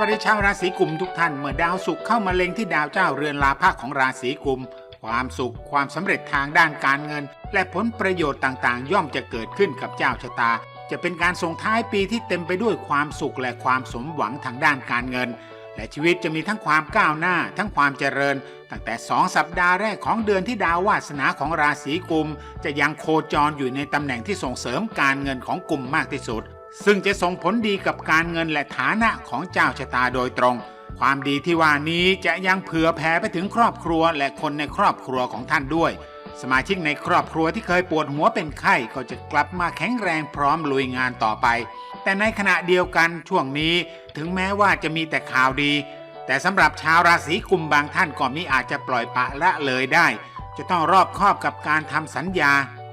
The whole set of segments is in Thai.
วัสดีชาวราศีกุมทุกท่าน เมื่อดาวศุกร์เข้ามาเล็งที่ดาวเจ้าเรือนลาภะของราศีกุม ความสุข ความสำเร็จทางด้านการเงิน และผลประโยชน์ต่างๆ ย่อมจะเกิดขึ้นกับเจ้าชะตา จะเป็นการส่งท้ายปีที่เต็มไปด้วยความสุขและความสมหวังทางด้านการเงิน และชีวิตจะมีทั้งความก้าวหน้า ทั้งความเจริญ ตั้งแต่ 2 สัปดาห์แรกของเดือนที่ดาววาสนาของราศีกุม จะยังโคจรอยู่ในตำแหน่งที่ส่งเสริมการเงินของกลุ่มมากที่สุด ซึ่งจะส่งผลดีกับการเงินและฐานะของเจ้าชะตาโดยตรง ความดีที่ว่านี้จะยังเผื่อแผ่ไปถึงครอบครัวและคนในครอบครัวของท่านด้วย สมาชิกในครอบครัวที่เคยปวดหัวเป็นไข้ก็จะกลับมาแข็งแรงพร้อมลุยงานต่อไป แต่ในขณะเดียวกันช่วงนี้ถึงแม้ว่าจะมีแต่ข่าวดี แต่สำหรับชาวราศีกุมบางท่านก็มีอาจจะปล่อยปะละเลยได้ จะต้องรอบคอบกับการทำสัญญา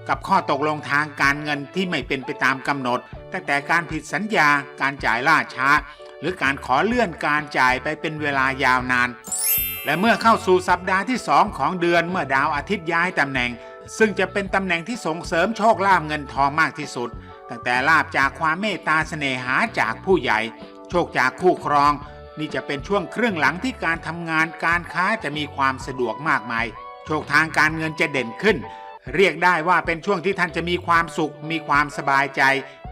กับข้อตกลงทางการเงินที่ไม่เป็นไปตามกำหนด ตั้งแต่การผิดสัญญาการจ่ายล่าช้า หรือการขอเลื่อนการจ่ายไปเป็นเวลายาวนาน และเมื่อเข้าสู่สัปดาห์ที่ 2 ของเดือนเมื่อดาวอาทิตย์ย้ายตำแหน่ง ซึ่งจะเป็นตำแหน่งที่ส่งเสริมโชคลาภเงินทองมากที่สุด ตั้งแต่ลาบจากความเมตตาเสน่หาจากผู้ใหญ่ โชคจากคู่ครอง นี่จะเป็นช่วงครึ่งหลังที่การทำงานการค้าจะมีความสะดวกมากมาย โชคทางการเงินจะเด่นขึ้นเรียกได้ว่าเป็นช่วงที่ท่านจะมีความสุข มีความสบายใจ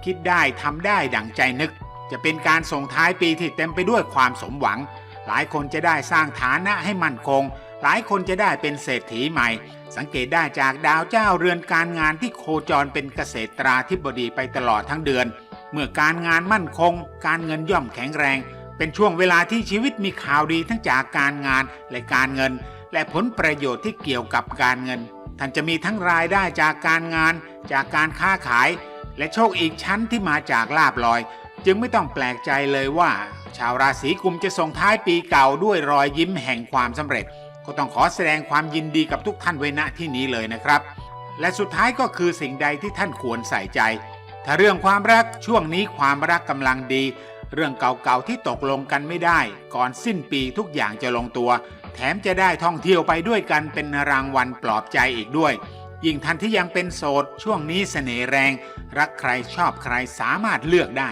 คิดได้ทำได้ดั่งใจนึก จะเป็นการส่งท้ายปีที่เต็มไปด้วยความสมหวัง หลายคนจะได้สร้างฐานะให้มั่นคง หลายคนจะได้เป็นเศรษฐีใหม่ สังเกตได้จากดาวเจ้าเรือนการงานที่โคจรเป็นเกษตราธิบดีไปตลอดทั้งเดือน เมื่อการงานมั่นคง การเงินย่อมแข็งแรง เป็นช่วงเวลาที่ชีวิตมีข่าวดีทั้งจากการงานและการเงิน และผลประโยชน์ที่เกี่ยวกับการเงินท่านจะมีทั้งรายได้จากการงาน จากการค้าขาย และโชคอีกชั้นที่มาจากลาบลอย จึงไม่ต้องแปลกใจเลยว่า ชาวราศีกุมจะส่งท้ายปีเก่าด้วยรอยยิ้มแห่งความสำเร็จ ก็ต้องขอแสดงความยินดีกับทุกท่านไว้ณที่นี้เลยนะครับ และสุดท้ายก็คือสิ่งใดที่ท่านควรใส่ใจ ถ้าเรื่องความรักช่วงนี้ความรักกำลังดี เรื่องเก่าๆที่ตกลงกันไม่ได้ ก่อนสิ้นปีทุกอย่างจะลงตัว แถมจะได้ท่องเที่ยวไปด้วยกันเป็นรางวัลปลอบใจอีกด้วย ยิ่งท่านที่ยังเป็นโสดช่วงนี้เสน่ห์แรง รักใครชอบใครสามารถเลือกได้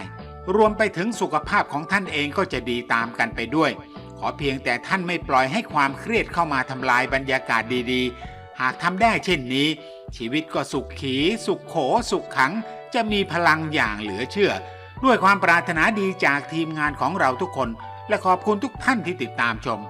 รวมไปถึงสุขภาพของท่านเองก็จะดีตามกันไปด้วย ขอเพียงแต่ท่านไม่ปล่อยให้ความเครียดเข้ามาทำลายบรรยากาศดีๆ หากทำได้เช่นนี้ ชีวิตก็สุขขี สุขโข สุขขัง จะมีพลังอย่างเหลือเชื่อ ด้วยความปรารถนาดีจากทีมงานของเราทุกคน และขอบคุณทุกท่านที่ติดตามชม